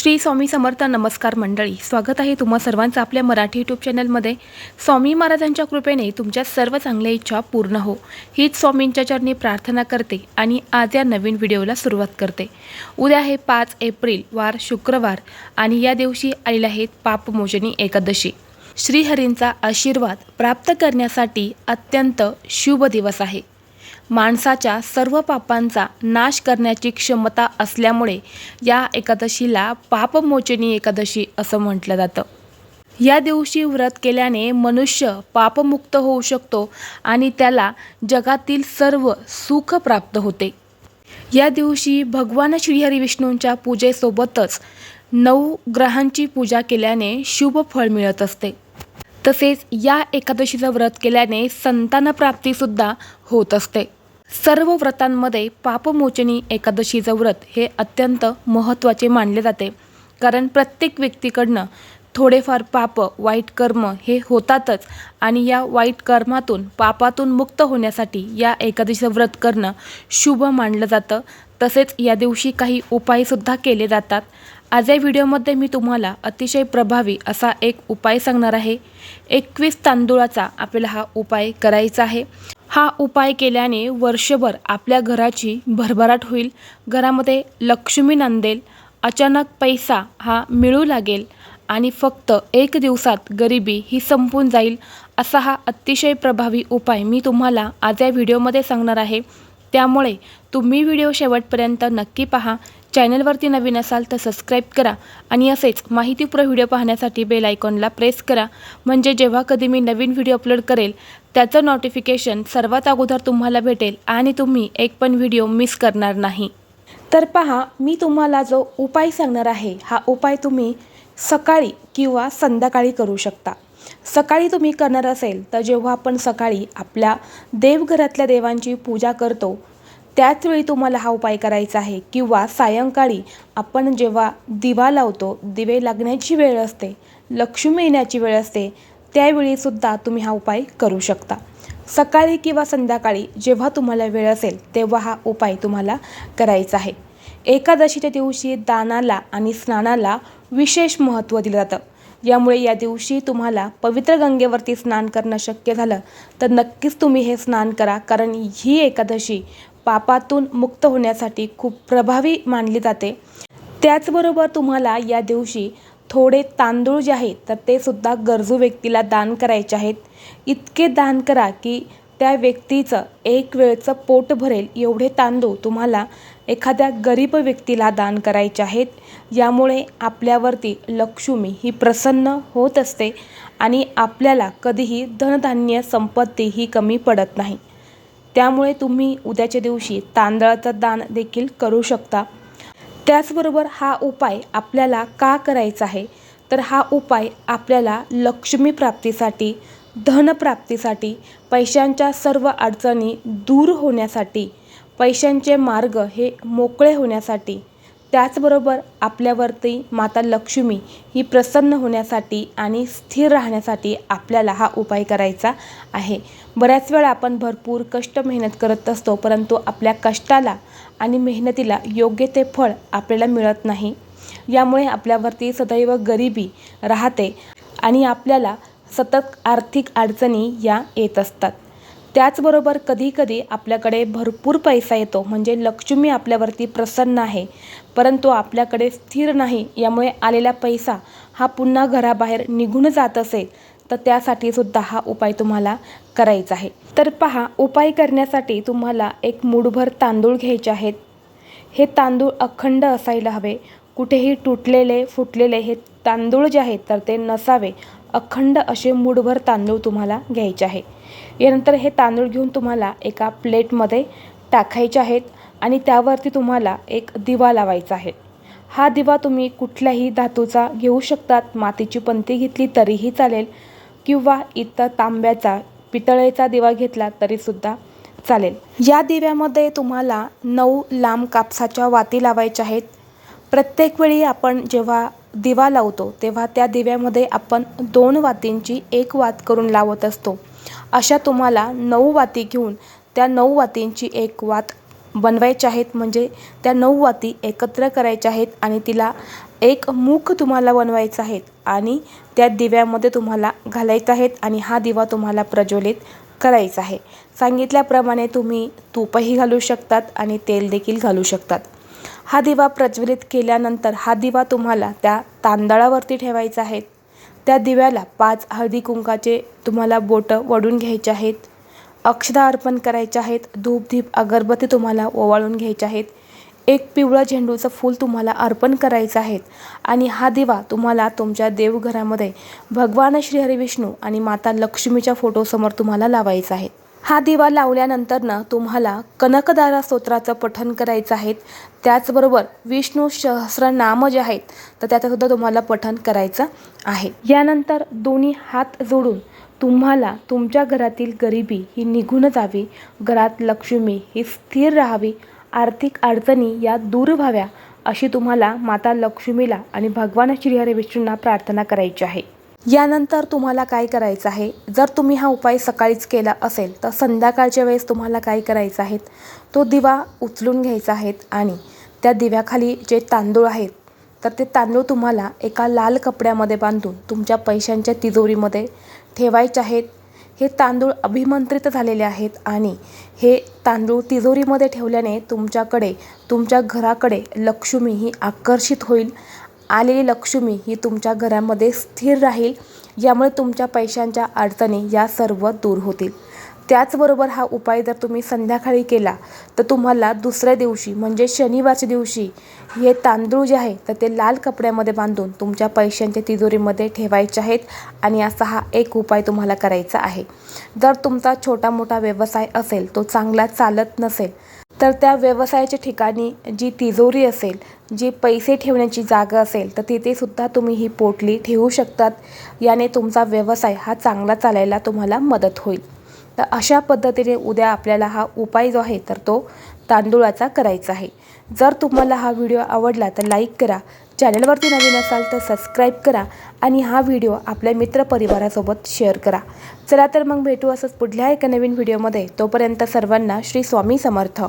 श्री स्वामी समर्थ नमस्कार मंडळी. स्वागत आहे तुम्हा सर्वांचं आपल्या मराठी यूट्यूब चॅनलमध्ये स्वामी महाराजांच्या कृपेने तुमच्या सर्व चांगल्या इच्छा पूर्ण हो. हीच स्वामींच्या चरणी प्रार्थना करते आणि आज या नवीन व्हिडिओला सुरुवात करते. उद्या आहे पाच एप्रिल वार शुक्रवार आणि या दिवशी आलेले आहेत पापमोचनी एकादशी. श्रीहरींचा आशीर्वाद प्राप्त करण्यासाठी अत्यंत शुभ दिवस आहे. माणसाच्या सर्व पापांचा नाश करण्याची क्षमता असल्यामुळे या एकादशीला पापमोचनी एकादशी असं म्हटलं जातं. या दिवशी व्रत केल्याने मनुष्य पापमुक्त होऊ शकतो आणि त्याला जगातील सर्व सुख प्राप्त होते. या दिवशी भगवान श्रीहरी विष्णूंच्या पूजेसोबतच नऊ ग्रहांची पूजा केल्याने शुभ फळ मिळत असते. तसेच या एकादशीचं व्रत केल्याने संतानप्राप्तीसुद्धा होत असते. सर्व व्रतांमध्ये पापमोचनी एकादशीचं व्रत हे अत्यंत महत्त्वाचे मानले जाते. कारण प्रत्येक व्यक्तीकडनं थोडेफार पाप वाईट कर्म हे होतातच आणि या वाईट कर्मातून पापातून मुक्त होण्यासाठी या एकादशीचं व्रत करणं शुभ मानलं जातं. तसेच या दिवशी काही उपायसुद्धा केले जातात. आज या व्हिडिओमध्ये मी तुम्हाला अतिशय प्रभावी असा एक उपाय सांगणार आहे. एकवीस तांदूळाचा आपल्याला हा उपाय करायचा आहे. हा उपाय केल्याने वर्षभर आपल्या घराची भरभराट होईल. घरामध्ये लक्ष्मी नांदेल अचानक पैसा हा मिळू लागेल आणि फक्त एक दिवसात गरिबी ही संपून जाईल असा हा अतिशय प्रभावी उपाय मी तुम्हाला आज या व्हिडिओमध्ये सांगणार आहे. त्यामुळे तुम्ही व्हिडिओ शेवटपर्यंत नक्की पहा. चॅनलवरती नवीन असाल तर सबस्क्राईब करा आणि असेच माहितीपूर्ण व्हिडिओ पाहण्यासाठी बेल आयकॉनला प्रेस करा. म्हणजे जेव्हा कधी मी नवीन व्हिडिओ अपलोड करेल त्याचं नोटिफिकेशन सर्वात अगोदर तुम्हाला भेटेल आणि तुम्ही एक पण व्हिडिओ मिस करणार नाही. तर पहा मी तुम्हाला जो उपाय सांगणार आहे हा उपाय तुम्ही सकाळी किंवा संध्याकाळी करू शकता. सकाळी तुम्ही करणार असेल तर जेव्हा आपण सकाळी आपल्या देवघरातल्या देवांची पूजा करतो त्याचवेळी तुम्हाला हा उपाय करायचा आहे. किंवा सायंकाळी आपण जेव्हा दिवा लावतो दिवे लागण्याची वेळ असते लक्ष्मी येण्याची वेळ असते त्यावेळीसुद्धा तुम्ही हा उपाय करू शकता. सकाळी किंवा संध्याकाळी जेव्हा तुम्हाला वेळ असेल तेव्हा हा उपाय तुम्हाला करायचा आहे. एकादशीच्या दिवशी दानाला आणि स्नानाला विशेष महत्त्व दिलं जातं. यामुळे या दिवशी तुम्हाला पवित्र गंगेवरती स्नान करणं शक्य झालं तर नक्कीच तुम्ही हे स्नान करा कारण ही एकादशी पापातून मुक्त होण्यासाठी खूप प्रभावी मानली जाते. त्याचबरोबर तुम्हाला या दिवशी थोडे तांदूळ जे आहेत तर ते सुद्धा गरजू व्यक्तीला दान करायचे आहेत. इतके दान करा की त्या व्यक्तीचं एक वेळचं पोट भरेल एवढे तांदूळ तुम्हाला एखाद्या गरीब व्यक्तीला दान करायचे आहेत. यामुळे आपल्यावरती लक्ष्मी ही प्रसन्न होत असते आणि आपल्याला कधीही धनधान्य संपत्ती ही कमी पडत नाही. त्यामुळे तुम्ही उद्याच्या दिवशी तांदळाचं दान देखील करू शकता. त्याचबरोबर हा उपाय आपल्याला का करायचा आहे? तर हा उपाय आपल्याला लक्ष्मी प्राप्तीसाठी धनप्राप्तीसाठी पैशांच्या सर्व अडचणी दूर होण्यासाठी पैशांचे मार्ग हे मोकळे होण्यासाठी त्याचबरोबर आपल्यावरती माता लक्ष्मी ही प्रसन्न होण्यासाठी आणि स्थिर राहण्यासाठी आपल्याला हा उपाय करायचा आहे. बऱ्याच वेळा आपण भरपूर कष्ट मेहनत करत असतो परंतु आपल्या कष्टाला आणि मेहनतीला योग्य ते फळ आपल्याला मिळत नाही. यामुळे आपल्यावरती सदैव गरिबी राहते आणि आपल्याला सतत आर्थिक अडचणी या येत असतात. त्याचबरोबर कधीकधी आपल्याकडे भरपूर पैसा येतो. म्हणजे लक्ष्मी आपल्यावरती प्रसन्न आहे. परंतु आपल्याकडे स्थिर नाही. यामुळे आलेला पैसा हा पुन्हा घराबाहेर निघून जात असेल तर त्यासाठी सुद्धा हा उपाय तुम्हाला करायचा आहे. तर पहा उपाय करण्यासाठी तुम्हाला एक मुठभर तांदूळ घ्यायचे आहेत. हे तांदूळ अखंड असायला हवे. कुठेही तुटलेले फुटलेले हे तांदूळ जे आहेत तर ते नसावे. अखंड असे मुठभर तांदूळ तुम्हाला घ्यायचे आहे. यानंतर हे तांदूळ घेऊन तुम्हाला एका प्लेटमध्ये टाकायचे आहेत आणि त्यावरती तुम्हाला एक दिवा लावायचा आहे. हा दिवा तुम्ही कुठल्याही धातूचा घेऊ शकतात मातीची पंती घेतली तरीही चालेल किंवा इतर तांब्याचा पितळेचा दिवा घेतला तरीसुद्धा चालेल. या दिव्यामध्ये तुम्हाला नऊ लांब कापसाच्या वाती लावायच्या आहेत. प्रत्येक वेळी आपण जेव्हा दिवा लावतो तेव्हा त्या दिव्यामध्ये आपण दोन वातींची एक वात करून लावत असतो. अशा तुम्हाला नऊ वाती घेऊन त्या नऊ वातींची एक वात बनवायच्या आहेत. म्हणजे त्या नऊ वाती एकत्र करायच्या आहेत आणि तिला एक मुख तुम्हाला बनवायचं आहे आणि त्या दिव्यामध्ये तुम्हाला घालायचं आहेत आणि हा दिवा तुम्हाला प्रज्वलित करायचा आहे. सांगितल्याप्रमाणे तुम्ही तूपही घालू शकतात आणि तेल देखील घालू शकतात. हा दिवा प्रज्वलित केल्यानंतर हा दिवा तुम्हाला त्या तांदळावरती ठेवायचा आहे. त्या दिव्याला पाच हळदी कुंकाचे तुम्हाला बोटं वडून घ्यायचे आहेत. अक्षदा अर्पण करायचे आहेत. धूपधीप अगरबत्ती तुम्हाला ओवाळून घ्यायचे आहेत. एक पिवळं झेंडूचं फूल तुम्हाला अर्पण करायचं आहे आणि हा दिवा तुम्हाला तुमच्या देवघरामध्ये भगवान श्री हरिविष्णू आणि माता लक्ष्मीच्या फोटोसमोर तुम्हाला लावायचा आहे. हा दिवा लावल्यानंतरनं तुम्हाला कनकदारा स्तोत्राचं पठन करायचं आहे. त्याचबरोबर विष्णू सहस्रनाम जे आहेत तर त्याचंसुद्धा तुम्हाला पठन करायचं आहे. यानंतर दोन्ही हात जोडून तुम्हाला तुमच्या घरातील गरिबी ही निघून जावी. घरात लक्ष्मी ही स्थिर राहावी. आर्थिक अडचणी या दूर व्हाव्या अशी तुम्हाला माता लक्ष्मीला आणि भगवान श्रीहरी विष्णूंना प्रार्थना करायची आहे. यानंतर तुम्हाला काय करायचं आहे? जर तुम्ही हा उपाय सकाळीच केला असेल तर संध्याकाळच्या वेळेस तुम्हाला काय करायचं आहे? तो दिवा उचलून घ्यायचा आहे आणि त्या दिव्याखाली जे तांदूळ आहेत तर ते तांदूळ तुम्हाला एका लाल कपड्यामध्ये बांधून तुमच्या पैशांच्या तिजोरीमध्ये ठेवायचे आहेत. हे तांदूळ अभिमंत्रित झालेले आहेत आणि हे तांदूळ तिजोरीमध्ये ठेवल्याने तुमच्याकडे तुमच्या घराकडे लक्ष्मी ही आकर्षित होईल आलेली लक्ष्मी ही तुमच्या घरामध्ये स्थिर राहील यामुळे तुमच्या पैशांच्या अडचणी या सर्व दूर होतील. त्याचबरोबर हा उपाय जर तुम्ही संध्याकाळी केला तर तुम्हाला दुसऱ्या दिवशी म्हणजे शनिवारच्या दिवशी हे तांदूळ जे आहे तर ते लाल कपड्यामध्ये बांधून तुमच्या पैशांच्या तिजोरीमध्ये ठेवायचे आहेत आणि असा हा एक उपाय तुम्हाला करायचा आहे. जर तुमचा छोटा मोठा व्यवसाय असेल तो चांगला चालत नसेल तर त्या व्यवसायाच्या ठिकाणी जी तिजोरी असेल जी पैसे ठेवण्याची जागा असेल तर तिथेसुद्धा तुम्ही ही पोटली ठेवू शकतात. याने तुमचा व्यवसाय हा चांगला चालायला तुम्हाला मदत होईल. तर अशा पद्धतीने उद्या आपल्याला हा उपाय जो आहे तर तो तांदूळाचा करायचा आहे. जर तुम्हाला हा व्हिडिओ आवडला तर लाईक करा. चॅनलवरती नवीन असाल तर सबस्क्राईब करा आणि हा व्हिडिओ आपल्या मित्रपरिवारासोबत शेअर करा. चला तर मग भेटू असंच पुढल्या एका नवीन व्हिडिओमध्ये. तोपर्यंत सर्वांना श्री स्वामी समर्थ.